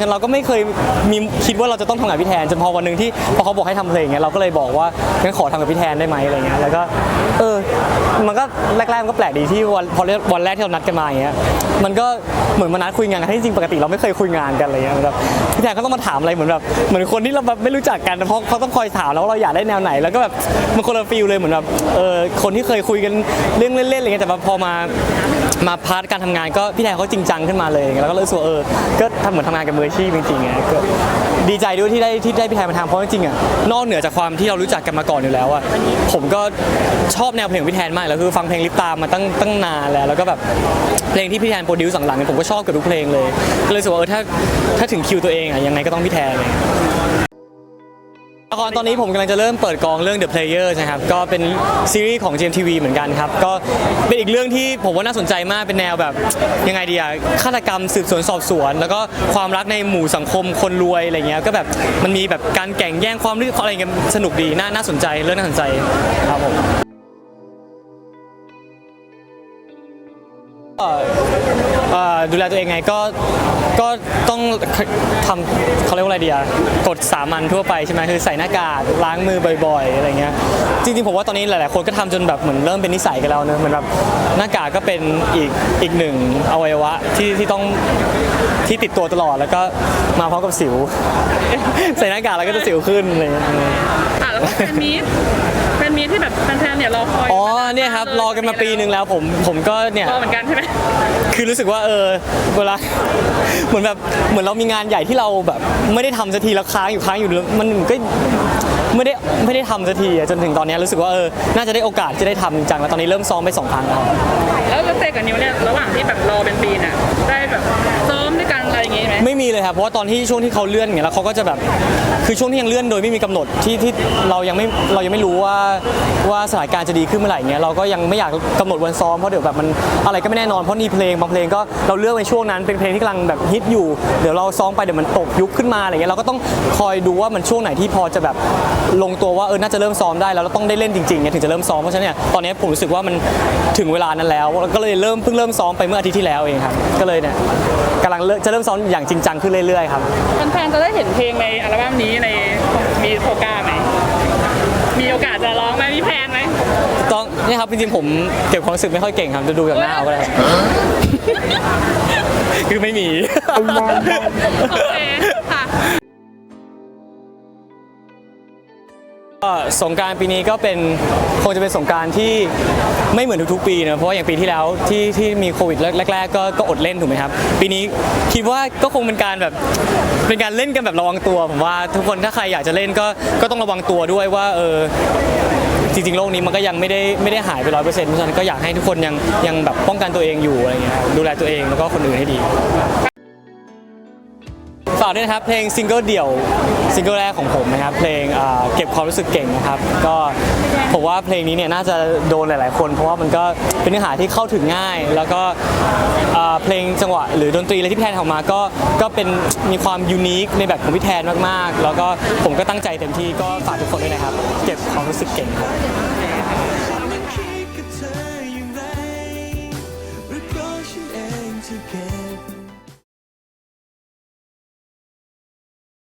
ฉันเราก็ไม่เคยมีคิดว่าเราจะต้องทำงานพี่แทนจนพอวันหนึ่งที่พอเขาบอกให้ทำเพลงเงี้ยเราก็เลยบอกว่างั้นขอทำกับพี่แทนได้ไหมอะไรเงี้ยแล้วก็เออมันก็แรกๆมันก็แปลกดีที่วันพอวันแรกที่เรานัดกันมาอย่างเงี้ยมันก็เหมือนมานัดคุยงานกันที่จริงปกติเราไม่เคยคุยงานกันอะไรเงี้ยแบบพี่แทนก็ต้องมาถามอะไรเหมือนแบบเหมือนคนที่เราแบบไม่รู้จักกันเพราะเขาต้องคอยถามแล้วเราอยากได้แนวไหน แล้วก็แบบมันคนละฟีลเลยเหมือนแบบเออคนที่เคยคุยกันเรื่องเล่นๆอะไรเงี้ยแต่ว่าพอมา มาพาร์ทการทำงานก็พี่แทนเขาจริงจังขึ้นมาเลย แล้วก็เลยรู้สึกว่าเออก็ทำเหมือนทำงานกับมืออาชีพจริงๆไงก็ดีใจด้วยที่ได้ที่ได้พี่แทนมาทำเพราะจริงๆอะนอกเหนือจากความที่เรารู้จักกันมาก่อนอยู่แล้วอะผมก็ชอบแนวเพลงของพี่แทนมากแล้วคือฟังเพลงลิปตามมาตั้งตั้งนานแล้วแล้วก็แบบเพลงที่พี่แทนโปรดิวซ์หลังๆเนี่ยผมก็ชอบเกับทุกเพลงเลยก็เลยรู้สึกว่าเออถ้าถ้าถึงคิวตัวเองอะยังไงก็ต้องพี่แทนเลย ละครตอนนี้ผมกำลังจะเริ่มเปิดกองเรื่อง The Players นะครับ ก็เป็นซีรีส์ของ GMTV เหมือนกันครับ ก็เป็นอีกเรื่องที่ผมว่าน่าสนใจมาก เป็นแนวแบบยังไงดีอะฆาตกรรมสืบสวนสอบสวน แล้วก็ความรักในหมู่สังคมคนรวยอะไรเงี้ย ก็แบบมันมีแบบการแข่งแย่งความรู้อะไรเงี้ยสนุกดี น่าน่าสนใจ เรื่องน่าสนใจครับผม ดูแลตัวเองไงก็ก็ต้องทำเขาเรียกว่าอะไรดีอะกฎสามัญทั่วไปใช่ไหมคือใส่หน้ากากล้างมือบ่อย ๆ อะไรเงี้ยจริงๆผมว่าตอนนี้หลายๆ คนก็ทำจนแบบเหมือนเริ่มเป็นนิสัยกันแล้วเนอะเหมือนแบบหน้ากากก็เป็นอีกอีกหนึ่งอวัยวะที่ที่ต้องที่ติดตัวตลอดแล้วก็มาพร้อมกับสิว ใส่หน้ากากแล้วก็จะสิวขึ้นอะไรเงี้ยอะแล้วก็แฟนมีต มีตที่แบบแฟนๆเนี่ยรอคอยอ๋อเนี่ยครับรอกันมาปีหนึ่งแล้วผมผมก็เนี่ยรอเหมือนกันใช่ไหมคือรู้สึกว่าเออเวลาเหมือนแบบเหมือนเรามีงานใหญ่ที่เราแบบไม่ได้ทำสักทีแล้วค้างอยู่ค้างอยู่มันก็ไม่ได้ไม่ได้ทำสักทีอะจนถึงตอนนี้รู้สึกว่าเออน่าจะได้โอกาสจะได้ทำจริงจังแล้วตอนนี้เริ่มซ้อมไปสองครั้งแล้วแล้วแล้วเตกับนิวเนี่ยระหว่างที่แบบรอเป็นปีเนี่ยได้แบบซ้อมด้วยกันอะ ไม่มีเลยครับเพราะว่าตอนที่ช่วงที่เขาเลื่อนอย่างเงี้ยแล้วเขาก็จะแบบคือช่วงที่ยังเลื่อนโดยไม่มีกำหนดที่ที่เรายังไม่เรายังไม่รู้ว่าว่าสถานการณ์จะดีขึ้นเมื่อไหร่เงี้ยเราก็ยังไม่อยากกำหนดวันซ้อมเพราะเดี๋ยวแบบมันอะไรก็ไม่แน่นอนเพราะมีเพลงบางเพลงก็เราเลือกในช่วงนั้นเป็นเพลงที่กำลังแบบฮิตอยู่เดี๋ยวเราซ้อมไปเดี๋ยวมันตกยุคขึ้นมาอะไรเงี้ยเราก็ต้องคอยดูว่ามันช่วงไหนที่พอจะแบบลงตัวว่าเออน่าจะเริ่มซ้อมได้แล้วเราต้องได้เล่นจริงๆเนี่ยถึงจะเริ่มซ้อมเพราะฉะนั้นเนี่ยตอนนี้ผมรู้สึกว่ามันถึงเวลานั้นแล้วก็เลยเริ่มเพิ่งเริ่มซ้อมไปเมื่ออาทิตย์ที่แล้วเองครับก็เลยเนี่ยกำลังจะเริ่มซ้อมอย่างจริงจังขึ้นเรื่อยๆครับแฟนๆจะได้เห็นเพลงในอัลบั้มนี้ในมีโฟกาไหมมีโอกาสจะร้องไหมมีแพลนไหมต้องนี่ครับจริงๆผมเก็บความรู้สึกไม่ค่อยเก่งครับจะดูจากหน้าเอาก็ได้ครับคือไม่มีโอเค ก็สงกรารปีนี้ก็เป็นคงจะเป็นสงกรารที่ไม่เหมือนทุกๆปีนะเพราะว่าอย่างปีที่แล้วที่ที่มีโควิดแรกๆก็ก็อดเล่นถูกไหมครับ ปีนี้คิดว่าก็คงเป็นการแบบเป็นการเล่นกันแบบระวังตัวผมว่าทุกคนถ้าใครอยากจะเล่นก็ก็ต้องระวังตัวด้วยว่าเออจริงๆโลกนี้มันก็ยังไม่ได้ไม่ได้หายไปร้อยเปอร์เซ็นต์เพราะฉะนั้นก็อยากให้ทุกคนยังยังแบบป้องกันตัวเองอยู่อะไรเงี้ยดูแลตัวเองแล้วก็คนอื่นให้ดีากด้วยนะครับ เพลงซิงเกิลเดี่ยวซิงเกิลแรกของผมนะครับ เพลงอ่าเก็บความรู้สึกเก่งนะครับ ก็ผมว่าเพลงนี้เนี่ยน่าจะโดนหลาย ๆ คน เพราะว่ามันก็เป็นเนื้อหาที่เข้าถึงง่าย แล้วก็อ่าเพลงจังหวะหรือดนตรีอะไรที่พี่แทนทำมาก็ก็เป็นมีความยูนิคในแบบของพี่แทนมาก ๆ แล้วก็ผมก็ตั้งใจเต็มที่ก็ฝากทุกคนด้วยนะครับ เก็บความรู้สึกเก่งครับ